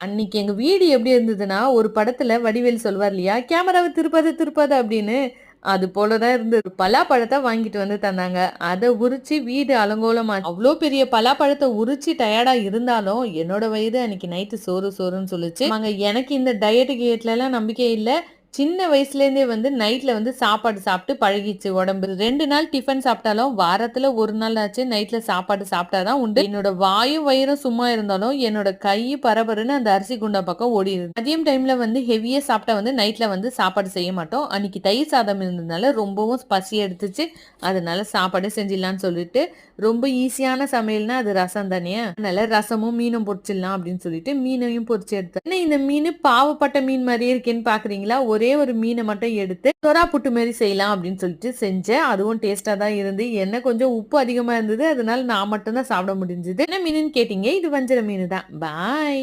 அன்னைக்கு எங்க வீடு எப்படி இருந்ததுன்னா, ஒரு படத்துல வடிவேல் சொல்லுவார் இல்லையா? கேமராவை திருப்பாத, திருப்பாத" அப்படின்னு. அது போல தான் இருந்தது. பலாப்பழத்தை வாங்கிட்டு வந்து தந்தாங்க. அத உரிச்சு வீடு அலங்கோலமா அவ்வளோ பெரிய பலாப்பழத்தை உரிச்சு டயர்டா இருந்தாலும், என்னோட வயது அன்னைக்கு நைட்டு சோறு சோறுன்னு சொல்லுச்சு. ஆமாங்க எனக்கு இந்த டயட் கேட்லலாம் நம்பிக்கை இல்ல. சின்ன வயசுலேருந்தே வந்து நைட்டில் வந்து சாப்பாடு சாப்பிட்டு பழகிச்சு உடம்பு. ரெண்டு நாள் டிஃபன் சாப்பிட்டாலும், வாரத்தில் ஒரு நாள் ஆச்சு நைட்டில் சாப்பாடு சாப்பிட்டா தான் உண்டு. என்னோட வாயும், வயிறும் சும்மா இருந்தாலும், என்னோட கை பரபரன்னு அந்த அரிசி குண்டா பக்கம் ஓடிடுது மதியம் டைமில் வந்து ஹெவியாக சாப்பிட்டா வந்து நைட்டில் வந்து சாப்பாடு செய்ய மாட்டோம். அன்னைக்கு தயிர் சாதம் இருந்ததுனால ரொம்பவும் பசி எடுத்துச்சு. அதனால சாப்பாடு செஞ்சிடலான்னு சொல்லிட்டு, ரொம்ப ஈஸியான சமையல்னா அது ரசம் தானே! அதனால ரசமும், மீனும் பொரிச்சிடலாம் அப்படின்னு சொல்லிட்டு மீனையும் பொறிச்சு எடுத்தேன். இந்த மீன் பாவப்பட்ட மீன் மாதிரியே இருக்கேன்னு பார்க்குறீங்களா? ஒரு ஒரு மீனை மட்டும் எடுத்து சொரா புட்டு மாரி செய்யலாம் அப்படின்னு சொல்லிட்டு செஞ்சேன். அதுவும் டேஸ்ட்டா தான் இருந்து. என்ன கொஞ்சம் உப்பு அதிகமா இருந்தது. அதனால நான் மட்டும்தான் சாப்பிட முடிஞ்சது. என்ன மீனுன்னு கேட்டீங்க? இது வஞ்சர மீன் தான். பாய்.